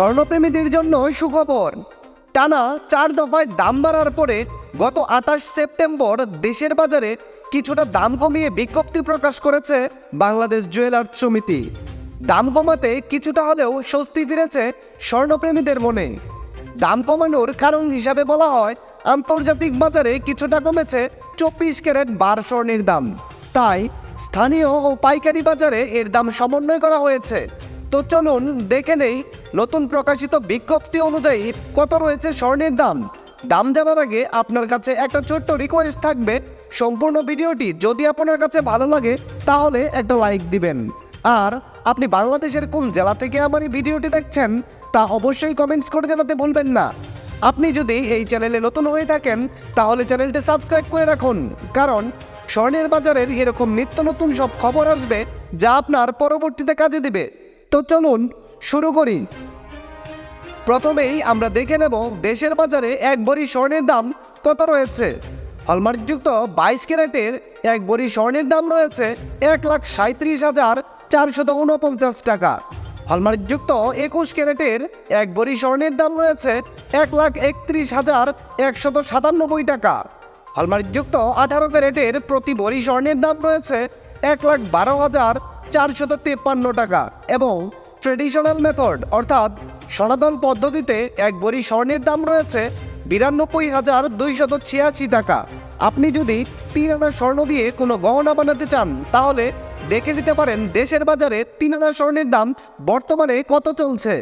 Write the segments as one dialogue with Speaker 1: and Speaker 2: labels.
Speaker 1: স্বর্ণপ্রেমীদের জন্য সুখবর। টানা চার দফায় দাম বাড়ার পরে গত আঠাশ সেপ্টেম্বর দেশের বাজারে কিছুটা দাম কমিয়ে বিজ্ঞপ্তি প্রকাশ করেছে বাংলাদেশ জুয়েলার্স সমিতি। দাম কমাতে কিছুটা হলেও স্বস্তি ফিরেছে স্বর্ণপ্রেমীদের মনে। দাম কমানোর কারণ হিসাবে বলা হয়, আন্তর্জাতিক বাজারে কিছুটা কমেছে চব্বিশ ক্যারেট বার স্বর্ণের দাম। তাই স্থানীয় ও পাইকারি বাজারে এর দাম সমন্বয় করা হয়েছে। তো চলুন দেখে নেই। নতুন প্রকাশিত বিজ্ঞপ্তি অনুযায়ী কত রয়েছে স্বর্ণের দাম? দাম জানার আগে আপনার কাছে একটা ছোট্ট রিকোয়েস্ট থাকবে। সম্পূর্ণ ভিডিওটি যদি আপনার কাছে ভালো লাগে, তাহলে একটা লাইক দিবেন। আর আপনি বাংলাদেশের কোন জেলা থেকে আমার এই ভিডিওটি দেখছেন, তা অবশ্যই কমেন্টস করে জানাতে ভুলবেন না। আপনি যদি এই চ্যানেলে নতুন হয়ে থাকেন, তাহলে চ্যানেলটি সাবস্ক্রাইব করে রাখুন। কারণ স্বর্ণের বাজারের এরকম নিত্য নতুন সব খবর আসবে, যা আপনার পরবর্তীতে কাজে দিবে। তো চলুন শুরু করি। প্রথমেই আমরা দেখে নেব দেশের বাজারে এক ভরি স্বর্ণের দাম কত রয়েছে। হলমার্কযুক্ত বাইশ ক্যারেটের এক ভরি স্বর্ণের দাম রয়েছে এক লাখ সাঁত্রিশ হাজার চারশত উনপঞ্চাশ টাকা। হলমার্কযুক্ত একুশ ক্যারেটের এক ভরি স্বর্ণের দাম রয়েছে এক লাখ একত্রিশ হাজার একশত সাতানব্বই টাকা। হলমার্কযুক্ত আঠারো ক্যারেটের প্রতি ভরি স্বর্ণের দাম রয়েছে এক লাখ বারো হাজার চারশত তেপ্পান্ন টাকা এবং ট্রেডিশনাল মেথড, অর্থাৎ সনাতন পদ্ধতিতে এক ভরি স্বর্ণের দাম রয়েছে বিরানব্বই হাজার দুইশত ছিয়াশি টাকা। আপনি যদি তিন আনা স্বর্ণ দিয়ে কোনো গহনা বানাতে চান, তাহলে দেখে নিতে পারেন দেশের বাজারে তিন আনা স্বর্ণের দাম বর্তমানে কত চলছে।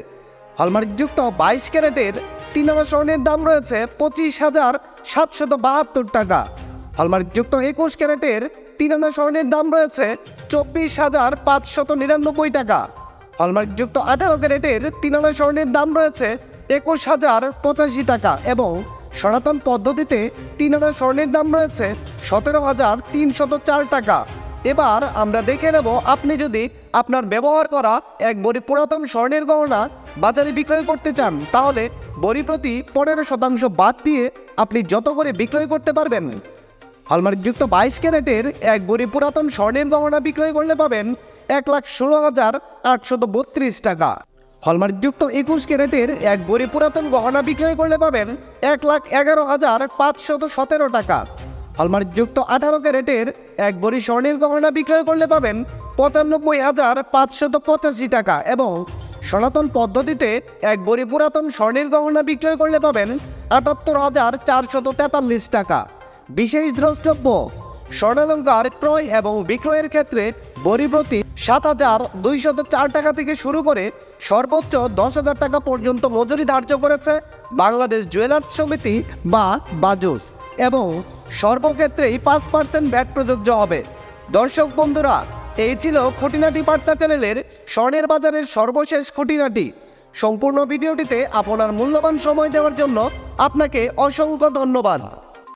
Speaker 1: হলমার্কযুক্ত বাইশ ক্যারেটের তিন আনা স্বর্ণের দাম রয়েছে পঁচিশ হাজার সাতশত বাহাত্তর টাকা। হলমার্কযুক্ত একুশ ক্যারেটের তিন আনা স্বর্ণের দাম রয়েছে চব্বিশ হাজার পাঁচশত নিরানব্বই টাকা। হলমার্কযুক্ত আঠারো ক্যারেটের তিন আনা স্বর্ণের দাম রয়েছে একুশ হাজার পঁচাশি টাকা এবং সনাতন পদ্ধতিতে তিন আনা স্বর্ণের দাম রয়েছে সতেরো হাজার তিনশত চার টাকা। এবার আমরা দেখে নেব আপনি যদি আপনার ব্যবহার করা এক বড়ি পুরাতন স্বর্ণের গহনা বাজারে বিক্রয় করতে চান, তাহলে বড়ি প্রতি পনেরো শতাংশ বাদ দিয়ে আপনি যত করে বিক্রয় করতে পারবেন হলমার্কযুক্ত বাইশ ক্যারেটের এক বড়ি পুরাতন স্বর্ণের গহনা বিক্রয় করলে পাবেন এক লাখ ষোলো হাজার আটশত বত্রিশ টাকা। হলমার্কযুক্ত একুশ ক্যারেটের এক বড়ি পুরাতন গহনা বিক্রয় করলে পাবেন এক লাখ এগারো হাজার পাঁচশত সতেরো টাকা। হলমার্কযুক্ত আঠারো ক্যারেটের এক বড়ি স্বর্ণের গহনা বিক্রয় করলে পাবেন পঁচানব্বই হাজার পাঁচশত পঁচাশি টাকা এবং সনাতন পদ্ধতিতে এক বড়ি পুরাতন স্বর্ণের গহনা বিক্রয় করলে পাবেন আটাত্তর হাজার চারশত তেতাল্লিশ টাকা। বিশেষ দ্রষ্টব্য। স্বর্ণালঙ্কার ক্রয় এবং বিক্রয়ের ক্ষেত্রে বড়ি প্রতি সাত হাজার দুইশত চার টাকা থেকে শুরু করে সর্বোচ্চ দশ হাজার টাকা পর্যন্ত মজুরি ধার্য করেছে বাংলাদেশ জুয়েলার্স সমিতি বা বাজুস এবং সর্বক্ষেত্রেই পাঁচ পার্সেন্ট ব্যাট প্রযোজ্য হবে। দর্শক বন্ধুরা, এই ছিল খুঁটিনাটি বার্তা চ্যানেলের স্বর্ণের বাজারের সর্বশেষ খুঁটিনাটি। সম্পূর্ণ ভিডিওটিতে আপনার মূল্যবান সময় দেওয়ার জন্য আপনাকে অসংখ্য ধন্যবাদ।